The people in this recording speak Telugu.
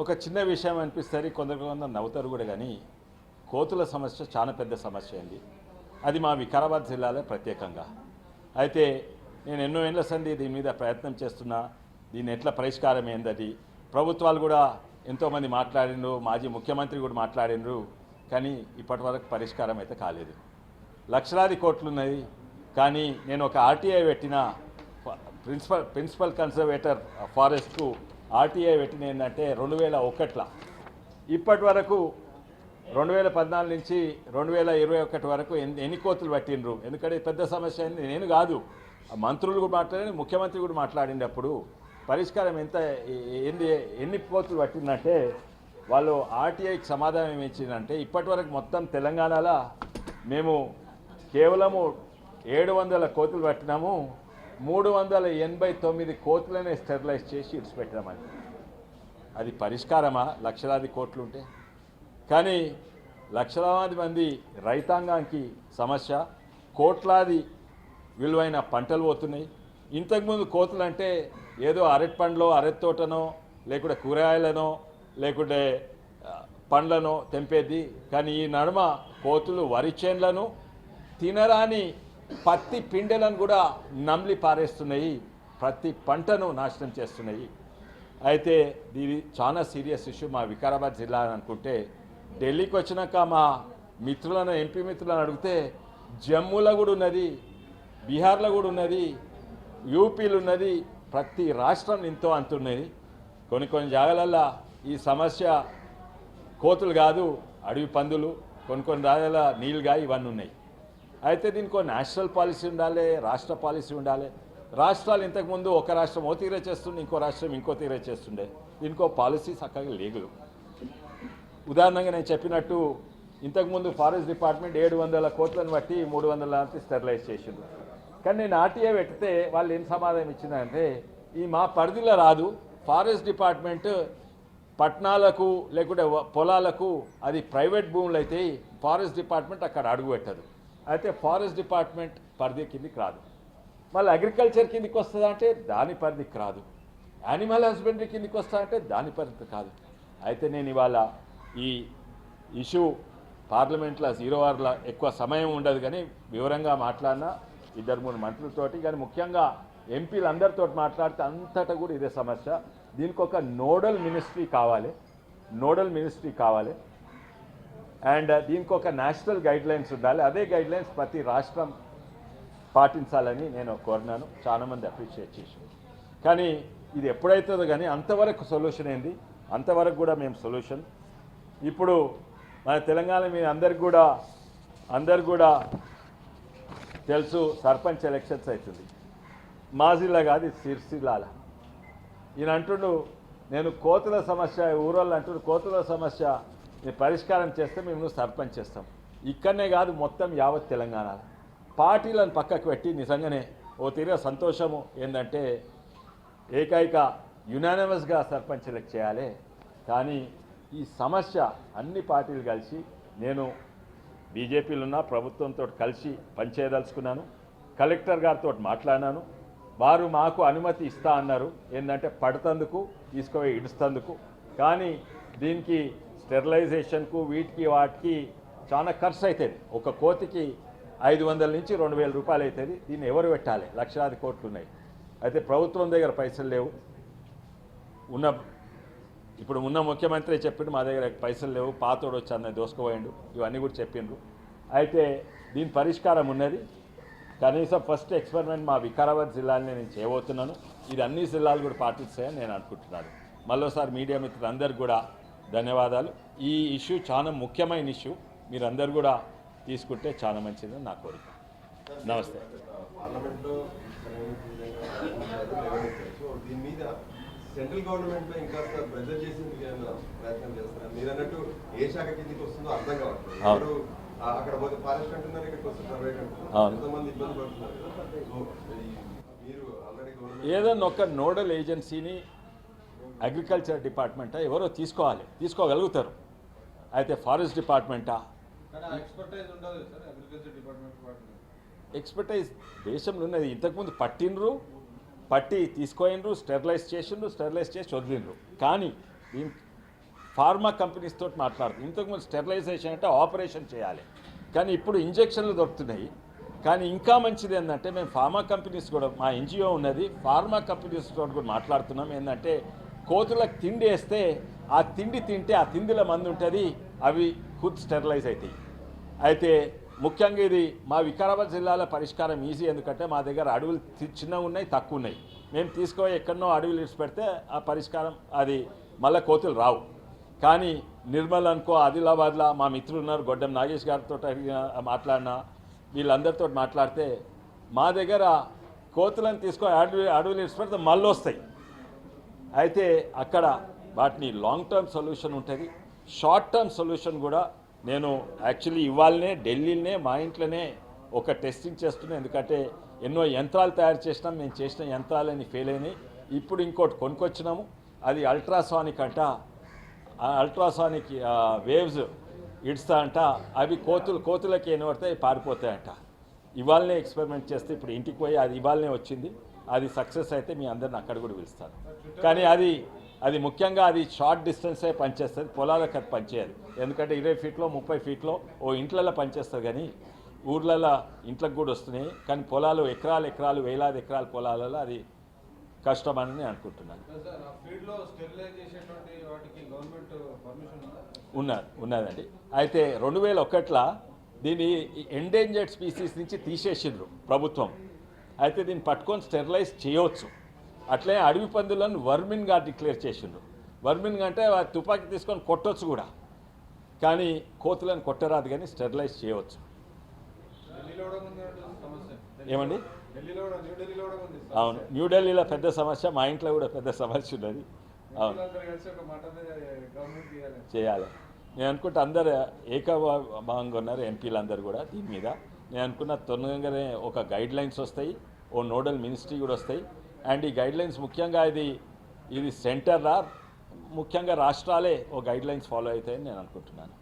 ఒక చిన్న విషయం అనిపిస్తుంది కొందరు కొందరు నవ్వుతారు కూడా కానీ కోతుల సమస్య చాలా పెద్ద సమస్య అండి. అది మా వికారాబాద్ జిల్లాలో ప్రత్యేకంగా. అయితే నేను ఎన్నో ఏళ్ళ సంది దీని మీద ప్రయత్నం చేస్తున్నా దీని ఎట్లా పరిష్కారం ఏందది? ప్రభుత్వాలు కూడా ఎంతోమంది మాట్లాడిండ్రు మాజీ ముఖ్యమంత్రి కూడా మాట్లాడిండ్రు కానీ ఇప్పటి వరకు పరిష్కారం అయితే కాలేదు. లక్షలాది కోట్లున్నది కానీ నేను ఒక ఆర్టీఐ పెట్టిన ప్రిన్సిపల్ ప్రిన్సిపల్ కన్సర్వేటర్ ఫారెస్ట్కు ఆర్టీఐ పెట్టిన ఏంటంటే రెండు వేల ఒకట్ల. ఇప్పటి వరకు రెండు వేల పద్నాలుగు నుంచి రెండు వేల ఇరవై ఒకటి వరకు ఎన్ని ఎన్ని కోతులు పట్టినరు ఎందుకంటే పెద్ద సమస్య అయింది నేను కాదు. మంత్రులు కూడా మాట్లాడి ముఖ్యమంత్రి కూడా మాట్లాడినప్పుడు పరిష్కారం ఎంత ఎన్ని ఎన్ని కోతులు పట్టిందంటే వాళ్ళు ఆర్టీఐకి సమాధానం ఏమి ఇచ్చిందంటే ఇప్పటి వరకు మొత్తం తెలంగాణలో మేము కేవలము ఏడు వందల కోతులు పట్టినాము. మూడు వందల ఎనభై తొమ్మిది కోతులనే స్టెరిలైజ్ చేసి ఇడిచిపెట్టినామని అది పరిష్కారమా? లక్షలాది కోట్లు ఉంటే కానీ లక్షలాది మంది రైతాంగానికి సమస్య. కోట్లాది విలువైన పంటలు పోతున్నాయి. ఇంతకుముందు కోతులు అంటే ఏదో అరటి పండ్లో అరటి తోటనో లేకుంటే కూరగాయలనో లేకుంటే పండ్లనో తెంపేది. కానీ ఈ నడుమ కోతులు వరి చేన్లను తినరాని పత్తి పిండెలను కూడా నమ్లి పారేస్తున్నాయి ప్రతి పంటను నాశనం చేస్తున్నాయి. అయితే ఇది చాలా సీరియస్ ఇష్యూ మా వికారాబాద్ జిల్లా అనుకుంటే ఢిల్లీకి వచ్చినాక మా మిత్రులను ఎంపీ మిత్రులను అడిగితే జమ్మూలో కూడా ఉన్నది బీహార్లో కూడా ఉన్నది యూపీలు ఉన్నది ప్రతి రాష్ట్రం ఎంతో అంతున్నది. కొన్ని కొన్ని జాగాలల్లో ఈ సమస్య కోతులు కాదు అడవి పందులు కొన్ని కొన్ని రాజాల నీళ్ళుగా ఇవన్నీ ఉన్నాయి. అయితే దీనికి ఒక నేషనల్ పాలసీ ఉండాలి రాష్ట్ర పాలసీ ఉండాలి. రాష్ట్రాలు ఇంతకుముందు ఒక రాష్ట్రం ఓ తీరే చేస్తుండే ఇంకో రాష్ట్రం ఇంకో తీరే చేస్తుండే. దీనికో పాలసీ చక్కగా లేదు ఉదాహరణగా నేను చెప్పినట్టు ఇంతకుముందు ఫారెస్ట్ డిపార్ట్మెంట్ ఏడు వందల కోట్లను బట్టి మూడు వందల లాంటి స్టెరిలైజ్ చేసింది కానీ నేను ఆర్టీఏ పెడితే వాళ్ళు ఏం సమాధానం ఇచ్చిందంటే ఈ మా పరిధిలో రాదు ఫారెస్ట్ డిపార్ట్మెంట్ పట్టణాలకు లేకుంటే పొలాలకు అది ప్రైవేట్ భూములు అయితే ఫారెస్ట్ డిపార్ట్మెంట్ అక్కడ అడుగు పెట్టదు. అయితే ఫారెస్ట్ డిపార్ట్మెంట్ పరిధి కిందికి రాదు. మళ్ళీ అగ్రికల్చర్ కిందికి వస్తుందా అంటే దాని పరిధికి రాదు. యానిమల్ హస్బెండరీ కిందికి వస్తా అంటే దాని పరిధి కాదు అయితే నేను ఇవాళ ఈ ఇష్యూ పార్లమెంట్లో జీరో అవర్ల ఎక్కువ సమయం ఉండదు కానీ వివరంగా మాట్లాడినా ఇద్దరు మూడు మంత్రులతోటి కానీ ముఖ్యంగా ఎంపీలు అందరితో మాట్లాడితే అంతటా కూడా ఇదే సమస్య. దీనికి ఒక నోడల్ మినిస్ట్రీ కావాలి. నోడల్ మినిస్ట్రీ కావాలి. అండ్ దీనికి ఒక నేషనల్ గైడ్ లైన్స్ ఉండాలి. అదే గైడ్ లైన్స్ ప్రతి రాష్ట్రం పాటించాలని నేను కోరినాను చాలామంది అప్రిషియేట్ చేసి కానీ ఇది ఎప్పుడైతుందో కానీ అంతవరకు సొల్యూషన్ ఏంది? అంతవరకు కూడా మేము సొల్యూషన్. ఇప్పుడు మన తెలంగాణ మీ అందరికి కూడా అందరు కూడా తెలుసు సర్పంచ్ ఎలక్షన్స్ అవుతుంది. మాజిల్లా కాదు ఇది సిరిసిల్లాల. ఈయన అంటుండు నేను కోతుల సమస్య ఊరోళ్ళు అంటుండు కోతుల సమస్య పరిష్కారం చేస్తే మేము సర్పంచ్ చేస్తాం. ఇక్కడనే కాదు మొత్తం యావత్ తెలంగాణలో. పార్టీలను పక్కకు పెట్టి నిజంగానే ఓ తీరే సంతోషము ఏంటంటే ఏకైక యునానిమస్గా సర్పంచ్ ఎలక్ట్ చేయాలి. కానీ ఈ సమస్య అన్ని పార్టీలు కలిసి నేను బీజేపీలు ఉన్న ప్రభుత్వంతో కలిసి పనిచేయదలుచుకున్నాను. కలెక్టర్ గారితో మాట్లాడినాను. వారు మాకు అనుమతి ఇస్తా అన్నారు. ఏంటంటే పడుతందుకు తీసుకుపోయి ఇడుస్తందుకు. కానీ దీనికి స్టెరిలైజేషన్కు వీటికి వాటికి చాలా ఖర్చు అవుతుంది ఒక కోతికి ఐదు వందల నుంచి రెండు వేల రూపాయలు అవుతుంది దీన్ని ఎవరు పెట్టాలి? లక్షలాది కోట్లు ఉన్నాయి. అయితే ప్రభుత్వం దగ్గర పైసలు లేవు. ఉన్న ఇప్పుడు ఉన్న ముఖ్యమంత్రి చెప్పిండు మా దగ్గర పైసలు లేవు. పాతోడు వచ్చి అన్న దోసుకోపోయిండు. ఇవన్నీ కూడా చెప్పిండ్రు. అయితే దీని పరిష్కారం ఉన్నది. కనీసం ఫస్ట్ ఎక్స్పెరిమెంట్ మా వికారాబాద్ జిల్లాని నేను చేయబోతున్నాను. ఇది అన్ని జిల్లాలు కూడా పాటిస్తాయని నేను అనుకుంటున్నాను. మళ్ళీసారి మీడియా మిత్రులందరూ కూడా ధన్యవాదాలు. ఈ ఇష్యూ చాలా ముఖ్యమైన ఇష్యూ. మీరందరూ కూడా తీసుకుంటే చాలా మంచిదని నా కోరిక. నమస్తే. సెంట్రల్ గవర్నమెంట్లో ఇంకా ప్రెజర్ చేసేందుకు ఏమైనా ప్రయత్నం చేస్తున్నారు? మీరు అన్నట్టు ఏ శాఖ కిందకి వస్తుందో అర్థం కావట్లేదు. అక్కడ పోతే ఫారెస్ట్ అంటున్నారు ఇక్కడికి. ఎంతమంది ఇబ్బంది పడుతున్నారు. మీరు ఆల్రెడీ ఏదన్నా ఒక నోడల్ ఏజెన్సీని అగ్రికల్చర్ డిపార్ట్మెంటా? ఎవరో తీసుకోవాలి. తీసుకోగలుగుతారు. అయితే ఫారెస్ట్ డిపార్ట్మెంటా? ఎక్స్పర్టైజ్ దేశంలో ఉన్నది. ఇంతకుముందు పట్టిండ్రు పట్టి తీసుకోయినరు స్టెరిలైజ్ చేసిండ్రు స్టెరిలైజ్ చేసి వదిలిండ్రు. కానీ దీని ఫార్మా కంపెనీస్ తోటి మాట్లాడుతుంది ఇంతకుముందు స్టెరిలైజేషన్ అంటే ఆపరేషన్ చేయాలి. కానీ ఇప్పుడు ఇంజెక్షన్లు దొరుకుతున్నాయి. కానీ ఇంకా మంచిది ఏంటంటే మేము ఫార్మా కంపెనీస్ కూడా మా ఎన్జిఓ ఉన్నది ఫార్మా కంపెనీస్ తోటి కూడా మాట్లాడుతున్నాం. ఏంటంటే కోతులకు తిండి వేస్తే ఆ తిండి తింటే ఆ తిండిలో మంది ఉంటుంది అవి ఖుద్ స్టెరిలైజ్ అవుతాయి అయితే ముఖ్యంగా ఇది మా వికారాబాద్ జిల్లాలో పరిష్కారం ఈజీ ఎందుకంటే మా దగ్గర అడవులు చిన్నవి ఉన్నాయి తక్కువ ఉన్నాయి. మేము తీసుకో ఎక్కడనో అడవులు ఇడిచి పెడితే ఆ పరిష్కారం అది మళ్ళీ కోతులు రావు. కానీ నిర్మల్ అనుకో ఆదిలాబాద్లో మా మిత్రులు ఉన్నారు గొడ్డం నాగేష్ గారితో అడిగిన మాట్లాడినా వీళ్ళందరితో మాట్లాడితే మా దగ్గర కోతులను తీసుకొని అడవి అడవులు ఇడిచి పెడితే మళ్ళీ వస్తాయి అయితే అక్కడ వాటిని లాంగ్ టర్మ్ సొల్యూషన్ ఉంటుంది. షార్ట్ టర్మ్ సొల్యూషన్ కూడా నేను యాక్చువల్లీ ఇవాళనే ఢిల్లీనే మా ఇంట్లోనే ఒక టెస్టింగ్ చేస్తున్నాను ఎందుకంటే ఎన్నో యంత్రాలు తయారు చేసినాం. మేము చేసిన యంత్రాలని ఫెయిల్ అయినాయి. ఇప్పుడు ఇంకోటి కొనుక్కొచ్చినాము. అది అల్ట్రాసానిక్ అంట. ఆ అల్ట్రాసానిక్ వేవ్స్ ఇడుస్తా అంట అవి కోతులు కోతులకి ఏం పారిపోతాయంట. ఇవాళనే ఎక్స్పెరిమెంట్ చేస్తే ఇప్పుడు ఇంటికి పోయి అది ఇవాళనే వచ్చింది. అది సక్సెస్ అయితే మీ అందరిని అక్కడ కూడా పిలుస్తాను. కానీ అది అది ముఖ్యంగా అది షార్ట్ డిస్టెన్సే పనిచేస్తుంది పొలాలకు అది పనిచేయదు. ఎందుకంటే ఇరవై ఫీట్లో ముప్పై ఫీట్లో ఓ ఇంట్లలో పనిచేస్తుంది కానీ ఊర్లలో ఇంట్లోకి కూడా వస్తున్నాయి. కానీ పొలాలు ఎకరాలు ఎకరాలు వేలాది ఎకరాల పొలాలలో అది కష్టమని నేను అనుకుంటున్నాను. ఉన్నది ఉన్నదండి. అయితే రెండు వేల ఒకటిలో దీన్ని ఎండేంజర్డ్ స్పీసీస్ నుంచి తీసేసిండ్రు ప్రభుత్వం. అయితే దీన్ని పట్టుకొని స్టెరిలైజ్ చేయవచ్చు అట్లే అడవి పందులను వర్మిన్గా డిక్లేర్ చేసిండు వర్మిన్గా అంటే తుపాకీ తీసుకొని కొట్టొచ్చు కూడా. కానీ కోతులను కొట్టరాదు కానీ స్టెరిలైజ్ చేయవచ్చు ఏమండి? అవును. న్యూఢిల్లీలో పెద్ద సమస్య మా ఇంట్లో కూడా పెద్ద సమస్య ఉన్నది. అవును. చేయాలి. నేను అనుకుంటే అందరు ఏకభావంగా ఉన్నారు ఎంపీలు అందరు కూడా దీని మీద. నేను అనుకున్న తొందరగానే ఒక గైడ్ లైన్స్ వస్తాయి ఓ నోడల్ మినిస్ట్రీ కూడా వస్తాయి. అండ్ ఈ గైడ్ లైన్స్ ముఖ్యంగా ఇది ఇది సెంటర్ రా ముఖ్యంగా రాష్ట్రాలే ఓ గైడ్ లైన్స్ ఫాలో అవుతాయని నేను అనుకుంటున్నాను.